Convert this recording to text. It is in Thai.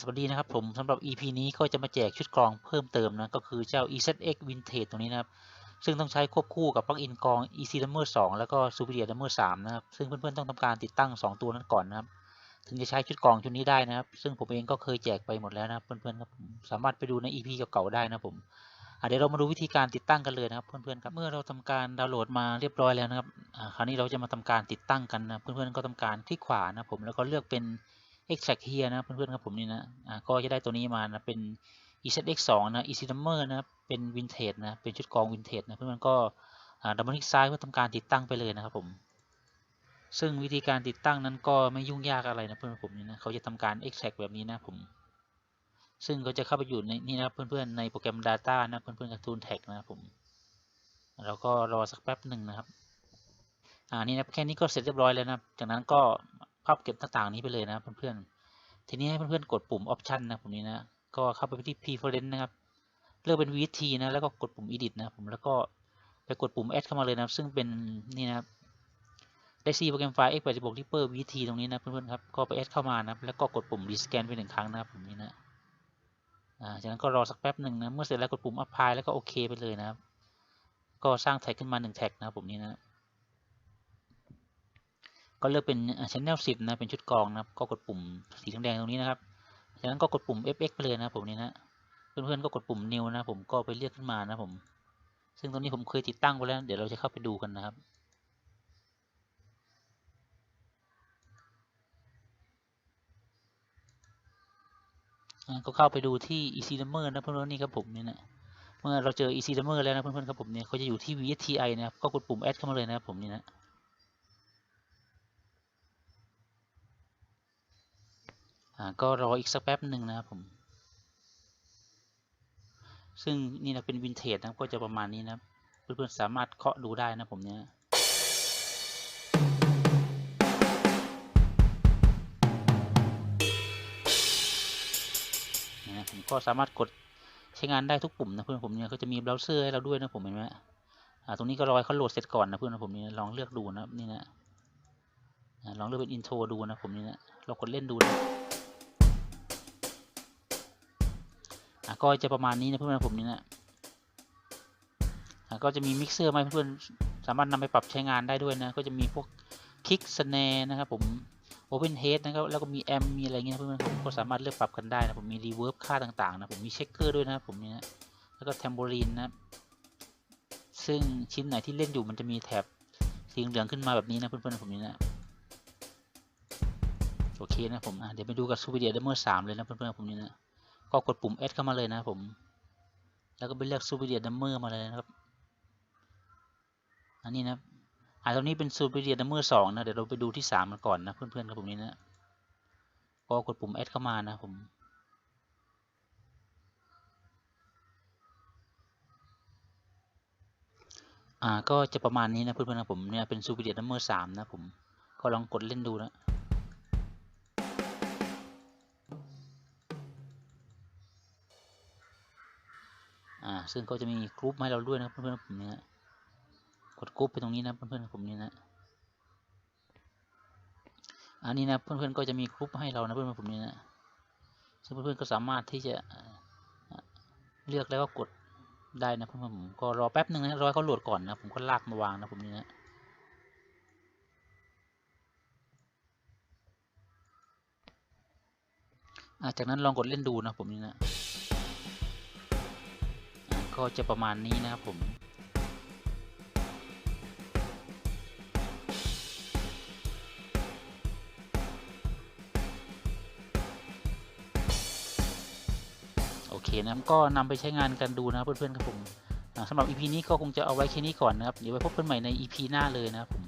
สวัสดีนะครับผมสำหรับ EP นี้ก็จะมาแจกชุดกรองเพิ่มเติมนะ ก็คือเจ้า EZX Vintage ตรงนี้นะครับ ซึ่งต้องใช้ควบคู่กับปลั๊กอินกรอง EC Dummer 2 แล้วก็ Superior Dummer 3 นะครับ ซึ่งเพื่อนๆ ต้องทำการติดตั้ง 2 ตัวนั้นก่อนนะครับ ถึงจะใช้ชุดกรองชุดนี้ได้นะครับ ซึ่งผมเองก็เคยแจกไปหมดแล้วนะครับเพื่อนๆครับสามารถไปดูใน EP เก่าๆได้นะผมเดี๋ยวเรามาดูวิธีการติดตั้งกันเลยนะครับเพื่อนๆครับเมื่อเราทำการดาวน์โหลดมาเรียบร้อยแล้วนะครับคราวนี้เราจะมาทำการติดตั้งกันนะเพื่อนๆก็ทำการคลิกขวานะผมแล้วก็เลือกเป็น extract here นะเพื่อนๆครับผมนี่นะอ่าก็จะได้ตัวนี้มานะเป็น EZX 2นะ EC Drummer นะเป็น Vintage นะเป็นชุดกรอง Vintage นะเพื่อนๆก็อ่าดับเบิลคลิกซ้ายเพื่อทำการติดตั้งไปเลยนะครับผมซึ่งวิธีการติดตั้งนั้นก็ไม่ยุ่งยากอะไรนะเพื่อนๆผมนี่นะเขาจะทำการ extract แบบนี้นะผม ซึ่งเขาจะเข้าไปอยู่ในนี่นะเพื่อนๆในโปรแกรม Data นะเพื่อนๆกับ Tool Tag นะครับผมแล้วก็รอสักแป๊บหนึ่งนะครับอ่านี่นะแค่นี้ก็เสร็จเรียบร้อยแล้วนะจากนั้นก็ ภาพเก็บต่างๆนี้ไปเลยนะเพื่อนๆ ทีนี้ให้เพื่อนๆ กดปุ่ม Option นะผมนี้นะ ก็เข้าไปที่ Preference นะครับ เลือกเป็น VST นะ แล้วก็กดปุ่ม Edit นะผม แล้วก็ไปกดปุ่ม Add เข้ามาเลยนะครับ ซึ่งเป็นนี่นะครับได้ซีโปรแกรมไฟล์ x86 Reaper VT ตรงนี้นะเพื่อนๆ ครับ ก็ไป add เข้ามานะ แล้วก็กดปุ่ม rescan ไปหนึ่งครั้งนะครับผมนี่นะจากนั้นก็รอสักแป๊บหนึ่งนะ เมื่อเสร็จแล้วกดปุ่ม apply แล้วก็โอเคไปเลยนะครับ ก็สร้างแท็กขึ้นมาหนึ่งแท็กนะผมนี่นะ ก็เลือกเป็น channel 10 นะ เป็นชุดกองนะครับ ก็กดปุ่มสีแดงตรงนี้นะครับจากนั้นก็กดปุ่ม fx ไปเลยนะผมนี่นะ เพื่อนๆก็กดปุ่ม new นะ ผมก็ไปเลือกขึ้นมานะผม ซึ่งตรงนี้ผมเคยติดตั้งไว้แล้ว เดี๋ยวเราจะเข้าไปดูกันนะครับก็เข้าไปดูที่ EC Dummer นะเพื่อนๆนี่ครับผมนี่นะเมื่อเราเจอ EC Dummer แล้วนะเพื่อนๆครับผมเนี่ยเขาจะอยู่ที่ VSTI นะครับก็กดปุ่ม add เข้ามาเลยนะครับผมนี่นะอ่า ก็รออีกสักแป๊บหนึ่งนะครับผม ซึ่งนี่นะเป็นวินเทจนะก็จะประมาณนี้นะเพื่อนๆสามารถเคาะดูได้นะผมเนี่ยนะผมก็สามารถกดใช้งานได้ทุกปุ่มนะเพื่อนผมเนี่ยก็จะมีเบราว์เซอร์ให้เราด้วยนะผมเห็นไหมอ่าตรงนี้ก็รอเขาโหลดเสร็จก่อนนะเพื่อนผมนี่ลองเลือกดูนะนี่นะอ่าลองเลือกเป็นอินโทรดูนะผมนี่นะเรากดเล่นดูนะ อ่าก็จะประมาณนี้นะเพื่อนๆผมนี่นะอ่าก็จะมีมิกเซอร์ไหมเพื่อนๆสามารถนำไปปรับใช้งานได้ด้วยนะก็จะมีพวกคิกสแนนะครับผม Open Head นะครับแล้วก็มีแอมมีอะไรเงี้ยเพื่อนๆผมก็สามารถเลือกปรับกันได้นะผมมี Reverb ค่าต่างๆนะผมมีเช็คเกอร์ด้วยนะผมนี่ยแล้วก็ Tambourine นะซึ่งชิ้นไหนที่เล่นอยู่มันจะมีแถบสีเหลืองขึ้นมาแบบนี้นะเพื่อนๆผมนี่นะโอเคนะผมเดี๋ยวไปดูกับ Superior Drummer 3เลยนะเพื่อนๆผมนี่นะ ก็กดปุ่ม Add เข้ามาเลยนะผม แล้วก็ไปเลือก Superior Drummer มาเลยนะครับ อันนี้นะอ่าตรงนี้เป็น Superior Drummer 2นะ เดี๋ยวเราไปดูที่3กันก่อนนะเพื่อนๆครับผมนี้นะ ก็กดปุ่ม add เข้ามานะผมอ่าก็จะประมาณนี้นะเพื่อนๆครับผมเนี่ยเป็น Superior Drummer 3นะผม ก็ลองกดเล่นดูนะ อ่า ซึ่งก็จะมีกรุ๊ปให้เราด้วยนะเพื่อนๆผมเนี่ยกดกรุ๊ปไปตรงนี้นะเพื่อนๆผมนี่นะอันนี้นะเพื่อนๆก็จะมีกรุ๊ปให้เรานะเพื่อนๆผมนี่นะซึ่งเพื่อนๆก็สามารถที่จะเลือกแล้วก็กดได้นะเพื่อนๆผมก็รอแป๊บหนึ่งนะรอให้เขาโหลดก่อนนะผมก็ลากมาวางนะผมนี่นะจากนั้นลองกดเล่นดูนะผมนี่นะ ก็จะประมาณนี้นะครับผมโอเคนะครับก็นำไปใช้งานกันดูนะเพื่อนๆครับผมสำหรับ EP นี้ก็คงจะเอาไว้แค่นี้ก่อนนะครับเดี๋ยวไว้พบกันใหม่ใน EP หน้าเลยนะครับผม